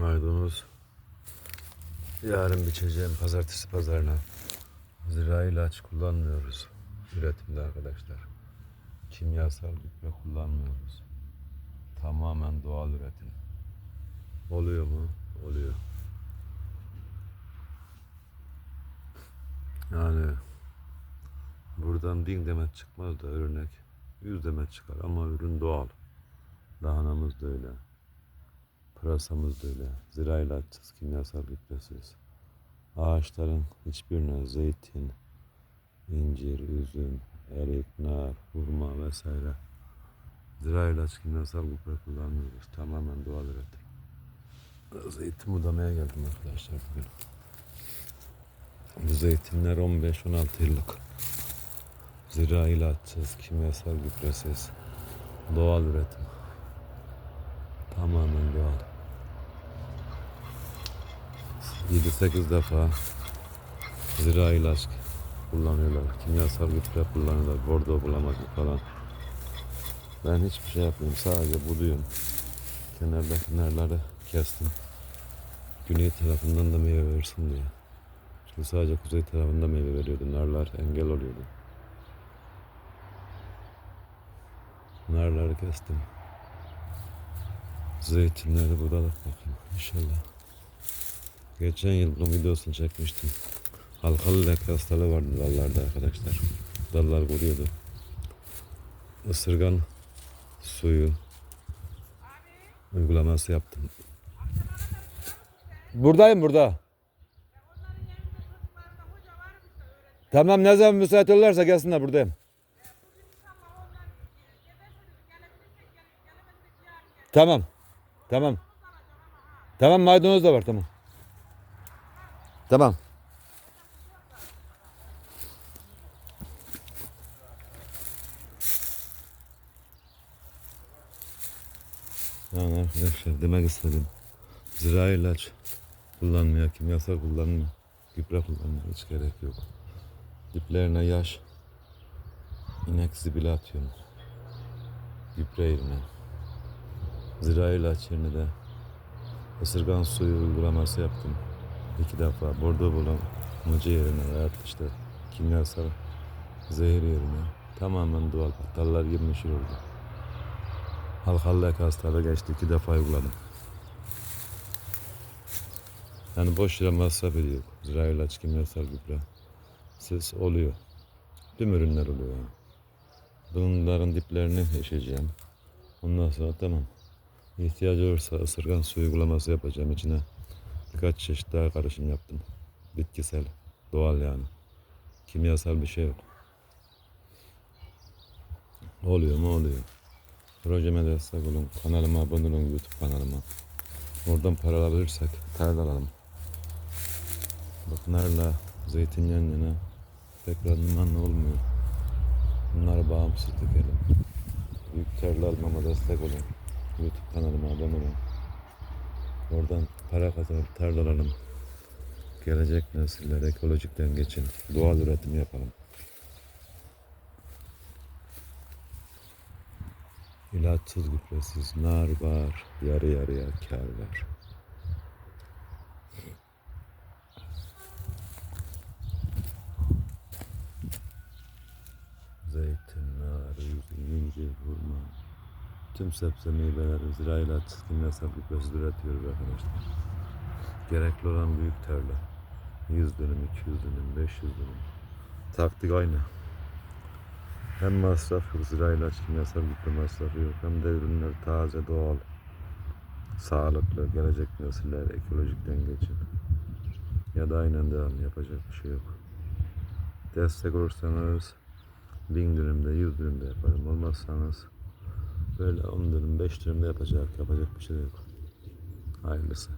Maydanoz yarın biçeceğim pazartesi pazarına. Zira ilaç kullanmıyoruz üretimde arkadaşlar. Kimyasal gübre kullanmıyoruz. Tamamen doğal üretim. Oluyor mu? Oluyor. Yani buradan bin demet çıkmaz da örnek yüz demet çıkar ama ürün doğal. Lahanamız da öyle. Pırasamız da öyle. Zira ilaçsız, kimyasal gübresiz. Ağaçların hiçbirine zeytin, incir, üzüm, erik, nar, hurma vesaire zira ilaç, kimyasal gübre kullanmıyoruz. Tamamen doğal üretim. Zeytin budamaya geldim arkadaşlar bugün. Bu zeytinler 15-16 yıllık. Zira ilaçsız, kimyasal gübresiz, doğal üretim. Tamamen doğal. 7-8 defa zira ilaç kullanıyorlar. Kimyasal gübre kullanıyorlar. Bordo bulamadık falan. Ben hiçbir şey yapmıyorum. Sadece buluyorum. Kenarda kenarları kestim. Güney tarafından da meyve versin diye. Çünkü sadece kuzey tarafında meyve veriyordu. Narlar engel oluyordu. Narları kestim. Zeytinleri budalık bakayım inşallah. Geçen yıl bunun videosunu çekmiştim. Halkalı leke hastalığı vardı dallarda arkadaşlar. Dallar kuruyordu. Isırgan suyu uygulaması yaptım. Buradayım burada. Tamam ne zaman müsait olurlarsa gelsinler buradayım. Tamam. Tamam. Tamam maydanoz da var tamam. Tamam. Yani arkadaşlar demek istedim. Zira ilaç kullanmaya, kimyasal kullanmaya, gübre kullanmaya hiç gerek yok. Diplerine yaş, inek zibili atıyorum. Gübre yerine. Zira ilaç yerine de ısırgan suyu uygulaması yaptım. İki defa bordo bulamacı yerine veya işte kimyasal zehir yerine tamamen doğal. Dallar girmiş oldu. Halkalı leke hastalığı geçti. iki defa uyguladım. Yani boş yere masraf ediyor. Zira ilaç, kimyasal gübre. Siz oluyor. Tüm ürünler oluyor yani. Bunların diplerini eşeceğim. Ondan sonra tamam. İhtiyacı olursa ısırgan su uygulaması yapacağım içine. Birkaç çeşit daha karışım yaptım. Bitkisel, doğal yani. Kimyasal bir şey yok. Oluyor mu oluyor. Projeme destek olun. Kanalıma abone olun YouTube kanalıma. Oradan para alabilirsek tarla alalım. Bak narla zeytin yan pek randımanlı olmuyor. Bunları bağımsız dikelim. Büyük tarla almama destek olun. YouTube kanalıma abone olun. Oradan para kazanıp tarlalalım. Gelecek nesiller ekolojikten geçin. Doğal üretim yapalım. İlaçsız gübresiz nar var. Yarı yarıya kar var. Zeytin, nar, incir, hurma. Tüm sebze meyveleri zira ilaçsız kimyasal gübresiz üretiyoruz arkadaşlar. Gerekli olan büyük tarla. 100 dönüm, 200 dönüm, 500 dönüm. Taktik aynı. Hem masraf yok, zira ilaç, kimyasal gübre masrafı yok. Hem de ürünler taze, doğal, sağlıklı, gelecek nesiller ekolojikten geçin. Ya da aynen devam yapacak bir şey yok. Destek olursanız bin dönümde, yüz dönümde yaparım. Olmazsanız böyle on dönüm, beş dönümde yapacak, yapacak bir şey yok. Hayırlısı.